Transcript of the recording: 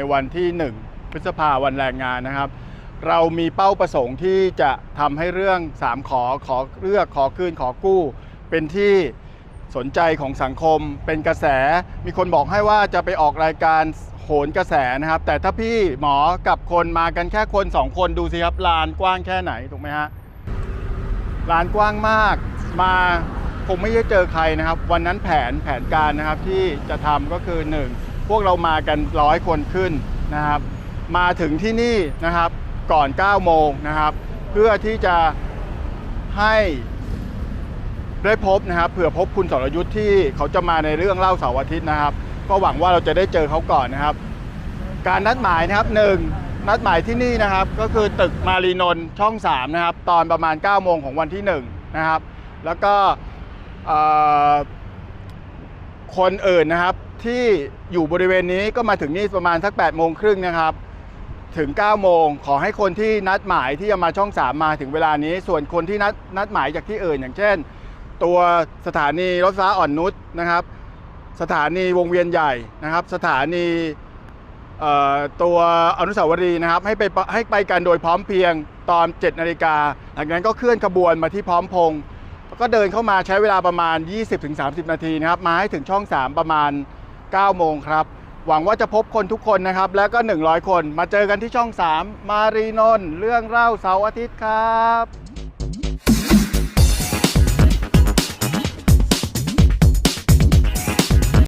ในวันที่ 1 พฤษภาวันแรงงานนะครับ เรามีเป้าประสงค์ที่จะทำให้เรื่อง 3 ขอขอเลือกขอคืนขอกู้ เป็นที่สนใจของสังคม เป็นกระแส มีคนบอกให้ว่าจะไปออกรายการโหนกระแสนะครับ แต่ถ้าพี่หมอกับคนมากันแค่คน 2 คนดูสิครับลานกว้างแค่ไหนถูกไหมฮะลานกว้างมากมาคงไม่ได้เจอใครนะครับ วันนั้นแผนแผนการนะครับที่จะทำก็คือ 1 พวกเรามากันร้อยคนขึ้นนะครับ มาถึงที่นี่นะครับก่อน 9 โมงนะครับ เพื่อที่จะให้ได้พบนะครับเผื่อพบคุณสรยุทธ์ที่เขาจะมาในเรื่องเล่าเสาร์อาทิตย์นะครับ ก็หวังว่าเราจะได้เจอเขาก่อนนะครับ การนัดหมายนะครับหนึ่งนัดหมายที่นี่นะครับ ก็คือตึกมารีนนท์ช่อง 3 นะครับ ตอนประมาณ 9 โมงของวันที่ 1 นะครับ แล้วก็อ่อ คนอื่นนะครับ ที่อยู่บริเวณนี้ก็มาถึงนี่ประมาณสัก8โมงครึ่งนะครับ ถึง9โมงขอให้คนที่นัดหมายที่จะมาช่อง3มาถึงเวลานี้ ส่วนคนที่นัดนัดหมายจากที่อื่น อย่างเช่น ตัวสถานีรถไฟฟ้าอ่อนนุชนะครับ สถานีวงเวียนใหญ่นะครับ สถานีตัวอนุสาวรีย์นะครับให้ไปให้ไปกันโดยพร้อมเพียงตอน7นาฬิกาหลังจากนั้นก็เคลื่อนขบวนมาที่พร้อมพงษ์ ก็เดินเข้ามาใช้เวลาประมาณ 20-30 นาทีนะครับมาให้ถึงช่อง 3 ประมาณ 9 โมงครับ หวังว่าจะพบคนทุกคนนะครับ แล้วก็ 100 คน มาเจอกันที่ช่อง 3 มารีนนเรื่องเล่าเสาร์อาทิตย์ครับ